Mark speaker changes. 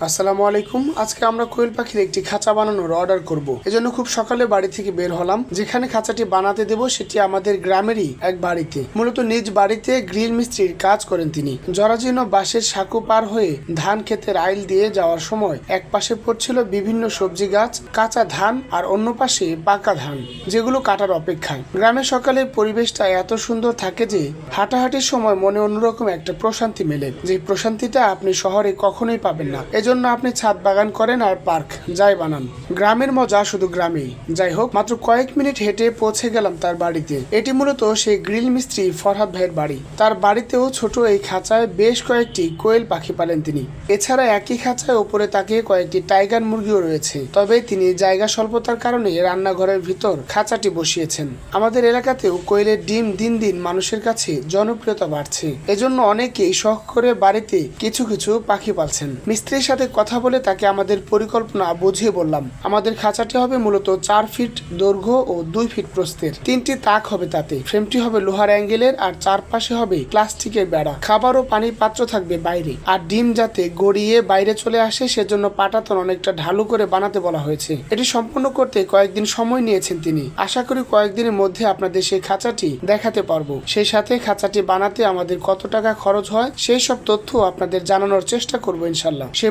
Speaker 1: আসসালামু আলাইকুম। আজকে আমরা কোয়েল পাখির একটি খাঁচা বানানোর অর্ডার করব। এজন্য খুব সকালে বাড়ি থেকে বের হলাম। যেখানে খাঁচাটি বানাতে দেব সেটি আমাদের গ্রামেরই এক বাড়িতে। মূলত নিজ বাড়িতে গ্রিল মিস্ত্রির কাজ করেন তিনি। জরাজীর্ণ বাঁশের সাঁকু পার হয়ে ধান ক্ষেতের আইল দিয়ে যাওয়ার সময় এক পাশে পড়ছিল বিভিন্ন সবজি গাছ, কাঁচা ধান আর অন্য পাশে পাকা ধান, যেগুলো কাটার অপেক্ষায়। গ্রামের সকালের পরিবেশটা এত সুন্দর থাকে যে হাঁটাহাঁটির সময় মনে অন্যরকম একটা প্রশান্তি মেলে। যে প্রশান্তিটা আপনি শহরে কখনোই পাবেন না। এজন্য আপনি ছাদ বাগান করেন আর পার্ক, যাই বানান। গ্রামের মজা শুধু গ্রামেই। যাই হোক, মাত্র কয়েক মিনিট হেঁটে পৌঁছে গেলাম তার বাড়িতে। এটি মূলত সেই গ্রিল মিস্ত্রি ফরহাদ ভাইয়ের বাড়ি। তার বাড়িতেও ছোট এই খাঁচায় বেশ কয়েকটি কোয়েল পাখি পালেন তিনি। এছাড়া একই খাঁচায় উপরে তাকিয়ে কয়েকটি টাইগার মুরগিও রয়েছে। তবে তিনি জায়গা স্বল্পতার কারণে রান্নাঘরের ভিতর খাঁচাটি বসিয়েছেন। আমাদের এলাকাতেও কোয়েলের ডিম দিন দিন মানুষের কাছে জনপ্রিয়তা বাড়ছে। এজন্য অনেকেই শখ করে বাড়িতে কিছু কিছু পাখি পালছেন। মিস্ত্রির সাথে কথা বলে তাকে আমাদের পরিকল্পনা বুঝিয়ে বললাম। আমাদের খাঁচাটি হবে মূলত চার ফিট দৈর্ঘ্য ও দুই ফিট প্রস্থের। তিনটি তাক হবে তাতে। ফ্রেমটি হবে লোহার অ্যাঙ্গেলের আর চারপাশে হবে প্লাস্টিকের বেড়া। খাবার ও পানির পাত্র থাকবে বাইরে। আর ডিম যাতে গড়িয়ে বাইরে চলে আসে, সেজন্য পাটাতন অনেকটা ঢালু করে বানাতে বলা হয়েছে। এটি সম্পূর্ণ করতে কয়েকদিন সময় নিয়েছেন তিনি। আশা করি কয়েকদিনের মধ্যে আপনাদের সেই খাঁচাটি দেখাতে পারব। সেই সাথে খাঁচাটি বানাতে আমাদের কত টাকা খরচ হয়, সেই সব তথ্য আপনাদের জানানোর চেষ্টা করব ইনশাল্লাহ। সে